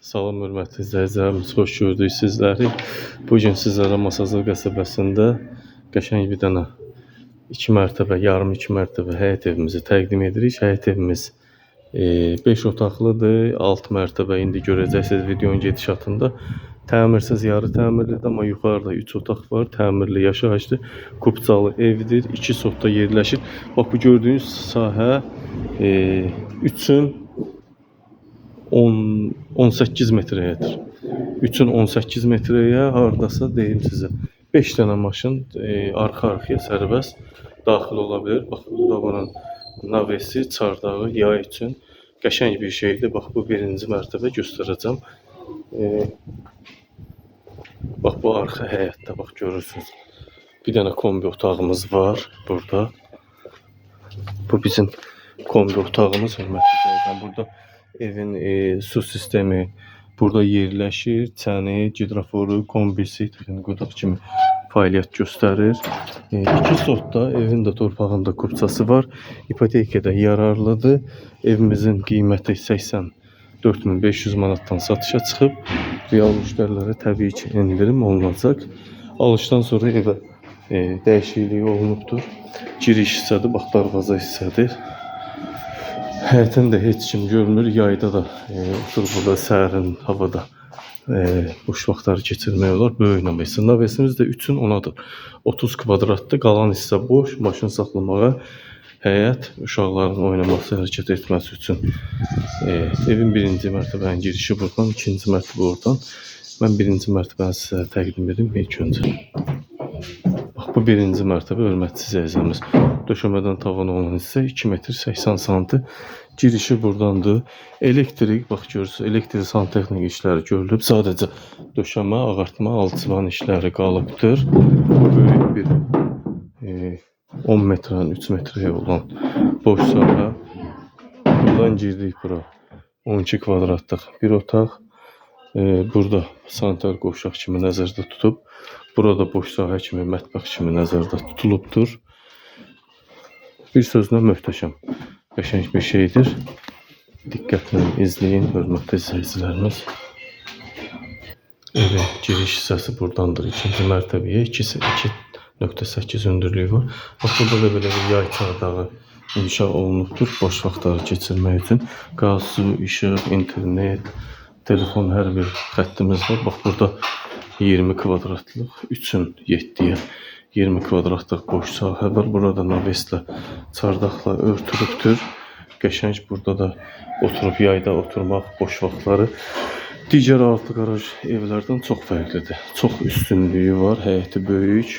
Salam hörmətli izləyicilərimiz, xoş gördük sizləri. Bu gün sizlərə Masazır qəsəbəsində qəşəng bir dənə 2 mərtəbə, yarım 2 mərtəbə həyət evimizi təqdim edirik. Həyət evimiz 5 otaqlıdır, 6 mərtəbə indi görəcəksiniz videonun gedişatında. Təmirsiz, yarı təmirlidir, amma yuxarıda 3 otaq var. Təmirli yaşayışdır. Kupçalı evdir. 2 sotda yerləşir. Bax bu gördüyünüz sahə e, 3'ün 10 18 metrəyədir. 3'ün 18 metrəyə hardasa deyim sizə 5 dənə maşın e, arxa-arxaya sərbəst daxil ola bilər. Bax burada bunun navesi, çardağı yay üçün qəşəng bir şeydir. Bax bu birinci mərtəbə göstərəcəm. E, bax bu arxa həyətdə bax görürsünüz. Bir dənə kombi otağımız var burada. Bu bizim kombi otağımız hörmətli izləyicilər. Burada evin e, su sistemi burada yerləşir. Çəni, gidraforu, kombisi, qodaq kimi fəaliyyət göstərir. E, iki sotda evin də torpağında kupçası var. İpotekada yararlıdır. Evimizin qiyməti 84500 manatdan satışa çıxıb. Real müştərilərə təbii ki endirim olunacaq. Alışdan sonra evə e, dəyişikliyi olunubdur. Giriş hissədir, bax darvaza hissədir. Həyətən də heç kim görmür. Yayda da e, otur burada sərin havada e, boş vaxtları keçirmək olar. Böyük navesi. Navesimiz də 3-ün 10-adır. 30 kvadratdır. Qalan hissə boş. Maşın saxlamağa həyət uşaqların oynaması, hərəkət etməsi üçün e, evin birinci mərtəbənin girişi buradan, ikinci mərtəbə oradan. Mən birinci mərtəbəni sizə təqdim edim ilk öncə. Bax bu birinci mərtəbə hörmətli izləyicimiz. Döşəmədən tavan olan hissə 2 metr 80 santı. Girişi buradandır. Elektrik, bax görürsünüz, elektrik santexnik işləri görülüb. Sadəcə döşəmə, ağartma, alçıvan işləri qalıbdır. Böyük bir e, 10 metrdən 3 metrəyə olan boş sahə. Buradan girdik bura. 12 kvadratlıq bir otaq. E, burada sanitar qovşaq kimi nəzərdə tutub. Burada boş sahə kimi, mətbəx kimi nəzərdə tutulubdur. Bir sözlə möhtəşəm, qəşəng bir şeydir. Diqqətlə izləyin, hörmətli izləyicilərimiz. Evin giriş hissəsi buradandır. İkinci mərtəbəyə 2.8 hündürlüyü var. Bax burada da belə bir yay çardağı inşa olunubdur. Boş vaxtları keçirmək üçün. Qaz, su, işıq, internet, telefon hər bir xəttimiz var. Bax burada 20 kvadratlıq 3'ün 7-yə 20 kvadratlıq boş sahə var. Burada naveslə, çardaqla örtülübdür. Qəşəng burada da oturub yayda oturmaq boş vaxtları digər altı qaraj evlərdən çox fərqlidir. Çox üstünlüyü var, həyəti böyük,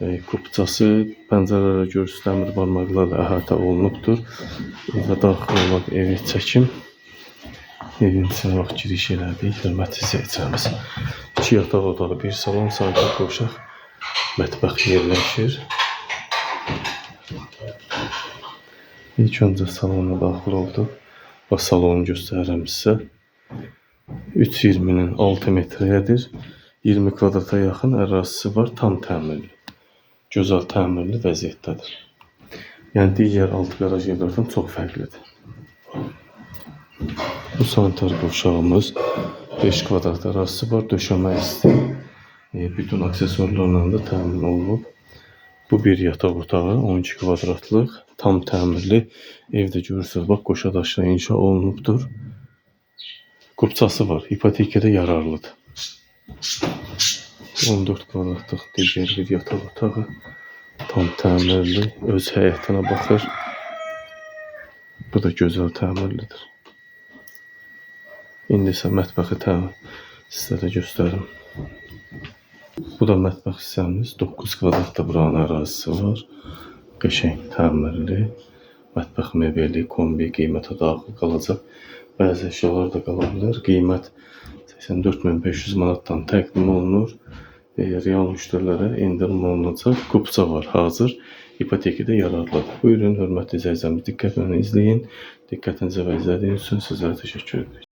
e, kupçası, pəncərələrə görürsüz dəmir barmaqlarla əhatə olunubdur. Və daxil olan evi çəkim. Evin içinə bax giriş elədik, hörmətli izləyicilərimiz. İki yataq otağı, bir salon, sanitar qovşaq, mətbəx yerləşir. İlk öncə salona daxil olduq. Bax salonu göstərirəm sizə. 3.20-nin 6 metrəyədir. 20 kvadrata yaxın ərazisi var, tam təmirli. Gözəl təmirli vəziyyətdədir. Yəni digər altı qaraj evlərdən çox fərqlidir. Bu sanitar qovşağımız 5 kvadrat ərazisi var, döşəmə isti. E, bütün aksesuarlarla da təmin olunub. Bu bir yataq otağı, 12 kvadratlıq, tam təmirli. Evdə görürsünüz, bax qoşa daşla inşa olunubdur. Kupçası var, ipotekada yararlıdır. 14 kvadratlıq digər bir yataq otağı, tam təmirli, öz həyətinə baxır. Bu da gözəl təmirlidir. İndi isə mətbəxi təmir sizlərə göstərim. Bu da mətbəx hissəmiz. 9 kvadratda buranın ərazisi var. Qəşəng təmirli. Mətbəx mebeli, kombi qiymətə daxil qalacaq. Bəzi əşyalar da qala bilər. Qiymət 84500 manatdan təqdim olunur. E, real müştərilərə endirim olunacaq. Kupça var hazır. İpotekada yararlıdır. Buyurun hörmətli izləyicilərimiz diqqətlə izləyin. Diqqətinizə və izlədiyiniz üçün sizlərə təşəkkür edirəm.